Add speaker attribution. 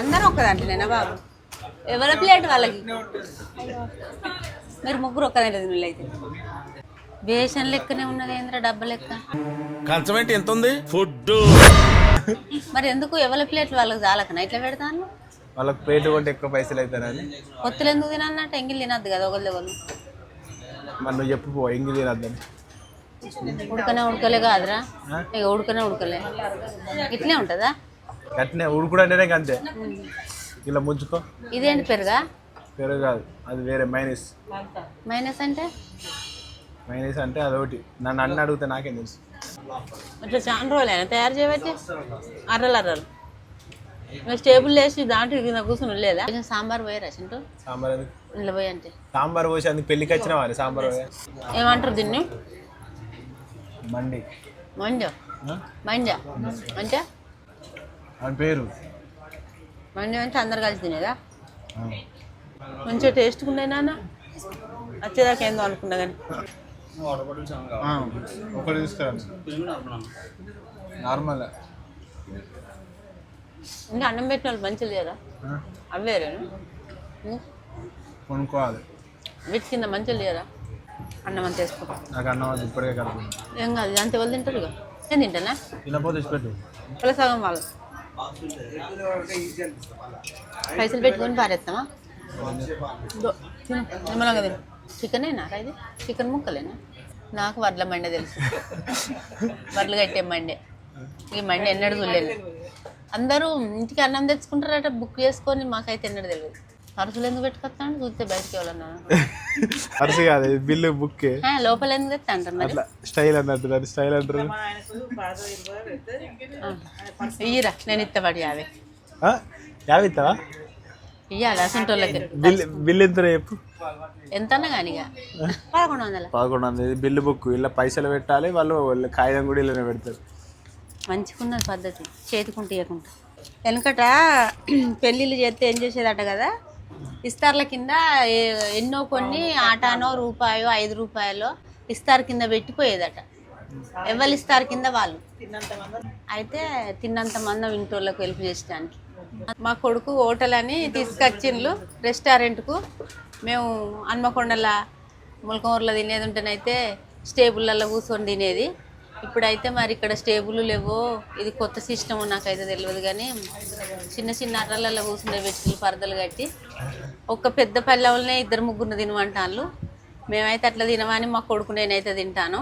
Speaker 1: అందరూ ఒక్క దాంట్లోనేనా బాబు? ఎవరి ప్లేట్ వాళ్ళకి? మీరు ముగ్గురు ఒక్క దాంట్లో బేషన్ లెక్కనే ఉన్నది ఏంద్ర డబ్బా లెక్క?
Speaker 2: కంచం ఏంటి ఎంత ఉంది? ఫుడ్
Speaker 1: మరి ఎందుకు ఎవరి ప్లేట్ వాళ్ళకి చాలకనా ఇట్లా పెడతాను?
Speaker 3: వాళ్ళకి ప్లేట్ కొంటే ఎక్కువ పైసలు అవుతారని
Speaker 1: కొత్తలు ఎందుకు తినన్నట్టు? ఎంగిల్ తినద్దు కదా ఒకళ్ళు ఒకళ్ళు.
Speaker 3: మరి నువ్వు చెప్పు పో ఎంగి తినద్దని.
Speaker 1: ఉడకనే ఉడకలే కాదురా. ఉడకనే ఉడకలే. ఇట్లే ఉంటుందా?
Speaker 3: ఉడుకుడు అంటేనే ఇంక అంతే ఇలా ముంచుకో.
Speaker 1: ఇదేంటి పెరుగా?
Speaker 3: పెరుగు కాదు అది వేరే మైనస్
Speaker 1: మైనస్ అంటే?
Speaker 3: మైనస్ అంటే అదొకటి. నన్ను అన్న అడిగితే నాకేం తెలుసు.
Speaker 1: ఇట్లా చాలా రోజులైనా తయారు చేయబట్టి అర్రలు అర్రలు. మీరు టేబుల్ వేసి దాంట్లో కింద కూర్చుని లేదా కొంచెం సాంబార్ పోయారా చింటూ.
Speaker 3: సాంబార్ ఎందుకు?
Speaker 1: పోయి అంటే.
Speaker 3: సాంబార్ పోసి అందుకు పెళ్ళికి వచ్చిన వారి సాంబార్
Speaker 1: ఏమంటారు దీన్ని?
Speaker 3: మండి.
Speaker 1: మంజ? మంజ? అంటే
Speaker 3: అని పేరు?
Speaker 1: అంటే అందరు కలిసి తినేదా. మంచిగా టేస్ట్గా ఉన్నాయి నాన్న. వచ్చేదాకా ఏందో అనుకున్నా కానీ
Speaker 3: ఆ, ఒకటి తీసుకురండి. నార్మల్.
Speaker 1: ఇంకా అన్నం పెట్టిన వాళ్ళు మంచిది కదా? అవేరేనా
Speaker 3: కొనుక్కోవాలి.
Speaker 1: వీటి కింద మంచిది లేదా అన్నం అంత వేసుకో.
Speaker 3: నాకు అన్నం అది ఇప్పటికే కలుపు
Speaker 1: ఏం కాదు అంత వాళ్ళు తింటారు ఇక నేను తింటానా?
Speaker 3: తినపోతే
Speaker 1: వాళ్ళ సగం వాళ్ళు. పైసలు పెట్టుకొని పారేస్తామా? దో, తిను నిమ్మలంగా తిను. చికెనేనా ఇది? చికెన్ ముక్కలేనా? నాకు వడ్ల మండే తెలుసు. వడ్లు కట్టే మండే. ఈ మండే ఎన్నడూ చూడలేదు. అందరూ ఇంటికి అన్నం తెచ్చుకుంటారట బుక్ చేసుకొని మాకైతే ఎన్నడూ తెలియదు పరుసులు ఎందుకు పెట్టుకొస్తాను చూస్తే బయటికి ఎవరన్నా?
Speaker 3: అరిసి కాదు బిల్లు బుక్.
Speaker 1: ఆ, లోపల ఎందుకు తెస్తా అంటారు మరి?
Speaker 3: అట్లా స్టైల్ అన్నట్టు దాని స్టైల్ అంటారు.
Speaker 1: ఇయ్యరా నేను ఇత్తబడి యాభై
Speaker 3: ఆ? యాభై ఇస్తావా
Speaker 1: ఇయ్యాలి అసంటోళ్ళకి
Speaker 3: బిల్ బిల్ ఎంత చెప్పు.
Speaker 1: ఎంతన్నా కానీ ఇక పదకొండు వందల?
Speaker 3: పదకొండు వందలు బిల్లు బుక్. ఇలా పైసలు పెట్టాలి వాళ్ళు వాళ్ళు కాగితం కూడా ఇలానే పెడతారు.
Speaker 1: మంచిగున్నది పద్ధతి చేతికుంటే ఇవ్వకుండా వెనకట పెళ్ళిళ్ళు చేస్తే ఏం చేసేదట కదా? ఇస్తార్ల కింద ఎన్నో కొన్ని ఆటానో రూపాయో ఐదు రూపాయలో ఇస్తారు కింద పెట్టిపోయేదట ఎవరు ఇస్తారు కింద వాళ్ళు? అయితే తిన్నంత మందం ఇంటోళ్ళకు హెల్ప్ చేసడానికి మా కొడుకు హోటల్ అని తీసుకొచ్చిండ్లు రెస్టారెంట్కు. మేము హన్మకొండల ములకమూరులో తినేది ఉంటేనైతే స్టేబుల్లలో కూర్చొని తినేది. ఇప్పుడైతే మరి ఇక్కడ స్టేబుల్ లేవో ఇది కొత్త సిస్టమ్ నాకైతే తెలియదు కానీ చిన్న చిన్న అర్రలలో కూర్చునే వ్యక్తులు పరదలు కట్టి ఒక్క పెద్ద పల్లెవలనే ఇద్దరు ముగ్గురు తినమంటాను మేమైతే అట్లా తినమని మా కొడుకు నేనైతే తింటాను.